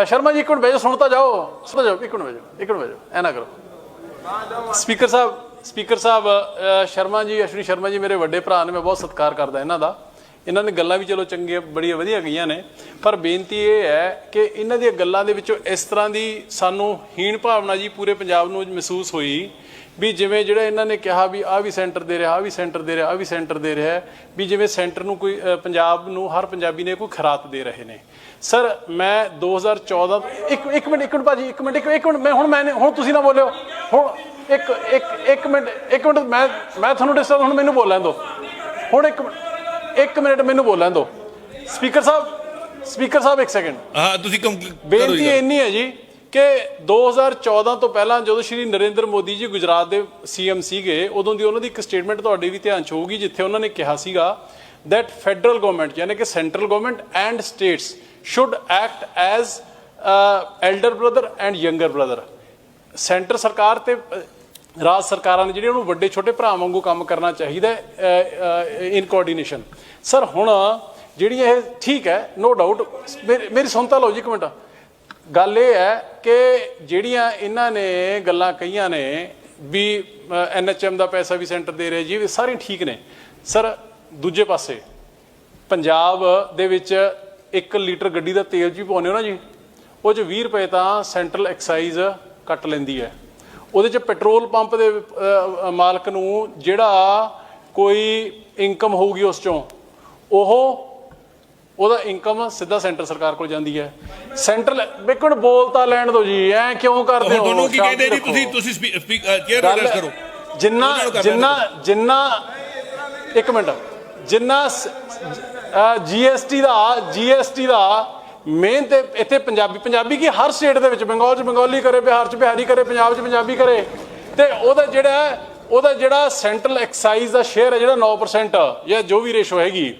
ਅ, ਸ਼ਰਮਾ ਜੀ ਇੱਕ ਮਿੰਟ ਬੈਜੋ ਸੁਣ ਤਾਂ ਜਾਓ। ਸੁਣ ਜਾਓ ਇੱਕ ਮਿੰਟ ਬੈਜੋ ਇੱਕ ਮਿੰਟ ਬੈਜੋ ਐ ਨਾ ਕਰੋ। ਸਪੀਕਰ ਸਾਹਿਬ ਸਪੀਕਰ ਸਾਹਿਬ ਅ, ਸ਼ਰਮਾ ਜੀ ਅਸ਼ਵਨੀ ਸ਼ਰਮਾ ਜੀ ਮੇਰੇ ਵੱਡੇ ਭਰਾ ਨੇ ਮੈਂ ਬਹੁਤ ਸਤਿਕਾਰ ਕਰਦਾ ਇਹਨਾਂ ਦਾ। ਇਹਨਾਂ ਨੇ ਗੱਲਾਂ ਵੀ ਚਲੋ ਚੰਗੀਆਂ, ਬੜੀਆਂ ਵਧੀਆ ਗਈਆਂ ਨੇ, ਪਰ ਬੇਨਤੀ ਇਹ ਹੈ ਕਿ ਇਹਨਾਂ ਦੀਆਂ ਗੱਲਾਂ ਦੇ ਵਿੱਚੋਂ ਇਸ ਤਰ੍ਹਾਂ ਦੀ ਸਾਨੂੰ ਹੀਣ ਭਾਵਨਾ ਜੀ ਪੂਰੇ ਪੰਜਾਬ ਨੂੰ ਮਹਿਸੂਸ ਹੋਈ ਵੀ ਜਿਵੇਂ ਜਿਹੜਾ ਇਹਨਾਂ ਨੇ ਕਿਹਾ ਵੀ ਆ ਵੀ ਸੈਂਟਰ ਦੇ ਰਿਹਾ ਆ ਵੀ ਸੈਂਟਰ ਦੇ ਰਿਹਾ ਆ ਵੀ ਸੈਂਟਰ ਦੇ ਰਿਹਾ ਵੀ ਜਿਵੇਂ ਸੈਂਟਰ ਨੂੰ ਕੋਈ ਪੰਜਾਬ ਨੂੰ ਹਰ ਪੰਜਾਬੀ ਨੇ ਕੋਈ ਖਰਾਤ ਦੇ ਰਹੇ ਨੇ। ਸਰ, ਮੈਂ 2014 ਇੱਕ ਇੱਕ ਮਿੰਟ ਇੱਕ ਮਿੰਟ ਭਾਜੀ, ਇੱਕ ਮਿੰਟ, ਇੱਕ ਇੱਕ ਮਿੰਟ, ਮੈਂ ਹੁਣ ਮੈਂ ਹੁਣ ਤੁਸੀਂ ਨਾ ਬੋਲਿਓ। ਹੁਣ ਇੱਕ ਇੱਕ ਇੱਕ ਮਿੰਟ ਇੱਕ ਮਿੰਟ, ਮੈਂ ਮੈਂ ਤੁਹਾਨੂੰ ਡਿਸਟਰਬ ਹੁਣ ਮੈਨੂੰ ਬੋਲਣ ਦਿਓ। ਹੁਣ ਇੱਕ ਮਿੰਟ- ਇੱਕ ਮਿੰਟ ਮੈਨੂੰ ਬੋਲਣ ਦਿਓ ਸਪੀਕਰ ਸਾਹਿਬ ਸਪੀਕਰ ਸਾਹਿਬ ਇੱਕ ਸੈਕਿੰਡ ਹਾਂ ਤੁਸੀਂ ਕੰਮ ਬੇਨਤੀ ਇੰਨੀ ਹੈ ਜੀ ਕਿ 2014 ਤੋਂ ਪਹਿਲਾਂ ਜਦੋਂ ਸ਼੍ਰੀ ਨਰਿੰਦਰ ਮੋਦੀ ਜੀ ਗੁਜਰਾਤ ਦੇ ਸੀਐਮ ਸੀਗੇ ਉਦੋਂ ਦੀ ਉਹਨਾਂ ਦੀ ਇੱਕ ਸਟੇਟਮੈਂਟ ਤੁਹਾਡੇ ਵੀ ਧਿਆਨ ਚ ਹੋਊਗੀ ਜਿੱਥੇ ਉਹਨਾਂ ਨੇ ਕਿਹਾ ਸੀਗਾ that ਫੈਡਰਲ ਗਵਰਨਮੈਂਟ ਯਾਨੀ ਕਿ central government and states should act as elder brother and younger brother centre ਸਰਕਾਰ ਤੇ ਰਾਜ ਸਰਕਾਰਾਂ ਨੇ ਜਿਹੜੇ ਉਹਨੂੰ ਵੱਡੇ ਛੋਟੇ ਭਰਾ ਵਾਂਗੂ ਕੰਮ ਕਰਨਾ ਚਾਹੀਦਾ ਇਨ ਕੋਆਰਡੀਨੇਸ਼ਨ ਸਰ ਹੁਣ ਜਿਹੜੀ ਇਹ ਠੀਕ ਹੈ ਨੋ ਡਾਊਟ ਮੇਰੀ ਸੁਣਤਾ ਲਓ ਜੀ ਇੱਕ ਮਿੰਟ। ਗੱਲ ਇਹ ਹੈ ਕਿ ਜਿਹੜੀਆਂ ਇਹਨਾਂ ਨੇ ਗੱਲਾਂ ਕਹੀਆਂ ਨੇ ਵੀ ਐਨਐਚਐਮ ਦਾ ਪੈਸਾ ਵੀ ਸੈਂਟਰ ਦੇ ਰਿਹਾ ਜੀ, ਇਹ ਸਾਰੀਆਂ ਠੀਕ ਨੇ। ਸਰ ਦੂਜੇ ਪਾਸੇ, ਪੰਜਾਬ ਦੇ ਵਿੱਚ 1 ਲੀਟਰ ਗੱਡੀ ਦਾ ਤੇਲ ਜੀ ਪਾਉਂਦੇ ਹੋ ਨਾ ਜੀ, ਉਹ 'ਚ 20 ਰੁਪਏ ਤਾਂ ਸੈਂਟਰਲ ਐਕਸਾਈਜ਼ ਕੱਟ ਲੈਂਦੀ ਹੈ। ਉਹਦੇ 'ਚ ਪੈਟਰੋਲ ਪੰਪ ਦੇ ਮਾਲਕ ਨੂੰ ਜਿਹੜਾ ਕੋਈ ਇਨਕਮ ਹੋਊਗੀ ਉਸ ਚੋਂ ਉਹ ਉਹਦਾ ਇਨਕਮ ਸਿੱਧਾ ਸੈਂਟਰ ਸਰਕਾਰ ਕੋਲ ਜਾਂਦੀ ਹੈ। ਸੈਂਟਰਲ ਬਿਕਣ ਬੋਲਤਾ ਲੈਣ ਦਿਓ ਜੀ ਐ ਕਿਉਂ ਕਰਦੇ ਹੋ? ਤੁਹਾਨੂੰ ਕੀ ਕਹਿੰਦੇ ਜੀ। ਤੁਸੀਂ ਤੁਸੀਂ ਚੇਅਰ ਐਡਰੈਸ ਕਰੋ। ਜਿੰਨਾ ਜਿੰਨਾ ਜਿੰਨਾ ਇੱਕ ਮਿੰਟ ਜਿੰਨਾ ਜੀਐਸਟੀ ਦਾ ਜੀਐਸਟੀ ਦਾ ਮੇਨ ਤੇ ਇੱਥੇ ਪੰਜਾਬੀ ਪੰਜਾਬੀ ਕੀ ਹਰ ਸਟੇਟ ਦੇ ਵਿੱਚ, ਬੰਗਾਲ ਚ ਬੰਗਾਲੀ ਕਰੇ, ਬਿਹਾਰ ਚ ਬਿਹਾਰੀ ਕਰੇ, ਪੰਜਾਬ ਚ ਪੰਜਾਬੀ ਕਰੇ। ਤੇ ਉਹਦਾ ਜਿਹੜਾ ਉਹਦਾ ਜਿਹੜਾ ਸੈਂਟਰਲ ਐਕਸਾਈਜ਼ ਦਾ ਸ਼ੇਅਰ ਹੈ ਜਿਹੜਾ 9% ਜਾਂ ਜੋ ਵੀ ਰੇਸ਼ੋ ਹੈਗੀ,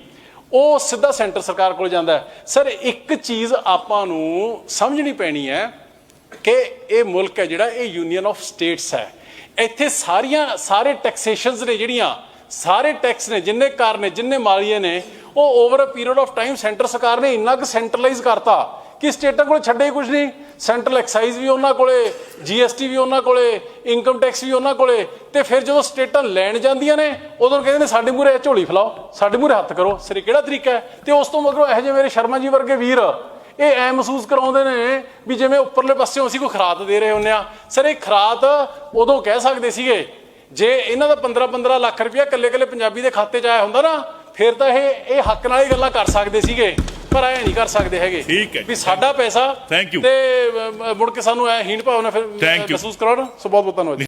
ਉਹ ਸਿੱਧਾ ਸੈਂਟਰ ਸਰਕਾਰ ਕੋਲ ਜਾਂਦਾ ਹੈ। ਸਰ ਇੱਕ ਚੀਜ਼ ਆਪਾਂ ਨੂੰ ਸਮਝਣੀ ਪੈਣੀ ਹੈ ਕਿ ਇਹ ਮੁਲਕ ਹੈ ਜਿਹੜਾ ਇਹ ਯੂਨੀਅਨ ਆਫ ਸਟੇਟਸ ਹੈ। ਇੱਥੇ ਸਾਰੀਆਂ, ਸਾਰੇ ਟੈਕਸੇਸ਼ਨਸ ਨੇ ਜਿਹੜੀਆਂ, ਸਾਰੇ ਟੈਕਸ ਨੇ, ਜਿੰਨੇ ਕਰ ਨੇ, ਜਿੰਨੇ ਮਾਲੀਏ ਨੇ ਉਹ over uh period of time centre ਸਰਕਾਰ ਨੇ ਇੰਨਾ ਕੁ ਸੈਂਟਰਲਾਈਜ਼ ਕਰਤਾ ਕਿ ਸਟੇਟਾਂ ਕੋਲ ਛੱਡੇ ਹੀ ਕੁਝ ਨਹੀਂ। ਸੈਂਟਰਲ ਐਕਸਾਈਜ਼ ਵੀ ਉਹਨਾਂ ਕੋਲੇ ਜੀਐਸਟੀ ਵੀ ਉਹਨਾਂ ਕੋਲੇ ਇਨਕਮ ਟੈਕਸ ਵੀ ਉਹਨਾਂ ਕੋਲੇ ਤੇ ਫਿਰ ਜਦੋਂ ਸਟੇਟਾਂ ਲੈਣ ਜਾਂਦੀਆਂ ਨੇ, ਉਦੋਂ ਕਹਿੰਦੇ ਨੇ, ਸਾਡੇ ਮੂਹਰੇ ਝੋਲੀ ਫਲਾਓ, ਸਾਡੇ ਮੂਹਰੇ ਹੱਥ ਕਰੋ। ਸਿਰ ਕਿਹੜਾ ਤਰੀਕਾ ਹੈ? ਤੇ ਉਸ ਤੋਂ ਮਗਰੋਂ ਇਹੋ ਜਿਹੇ ਮੇਰੇ ਸ਼ਰਮਾ ਜੀ ਵਰਗੇ ਵੀਰ, ਇਹ ਐ ਮਹਿਸੂਸ ਕਰਾਉਂਦੇ ਨੇ ਵੀ ਜਿਵੇਂ ਉੱਪਰਲੇ ਪਾਸਿਓਂ ਅਸੀਂ ਕੋਈ ਖਰਾਤ ਦੇ ਰਹੇ ਹੁੰਨੇ ਆ ਸਰ, ਇਹ ਖਰਾਤ ਉਦੋਂ ਕਹਿ ਸਕਦੇ ਸੀਗੇ, ਜੇ ਇਹਨਾਂ ਦਾ 15 15 ਲੱਖ ਰੁਪਇਆ ਇਕੱਲੇ ਇਕੱਲੇ ਪੰਜਾਬੀ ਦੇ ਖਾਤੇ 'ਚ ਆਇਆ ਹੁੰਦਾ ਨਾ ਫਿਰ ਤਾਂ ਇਹ ਇਹ ਹੱਕ ਨਾਲ ਹੀ ਗੱਲਾਂ ਕਰ ਸਕਦੇ ਸੀਗੇ ਪਰ ਐ ਨਹੀਂ ਕਰ ਸਕਦੇ ਹੈਗੇ ਠੀਕ ਹੈ। ਵੀ ਸਾਡਾ ਪੈਸਾ. ਤੇ ਮੁੜ ਕੇ ਸਾਨੂੰ ਐ ਹੀਣ ਭਾਵਨਾ ਫਿਰ. ਮਹਿਸੂਸ ਕਰਾਉਣ ਸੋ ਬਹੁਤ ਬਹੁਤ ਧੰਨਵਾਦ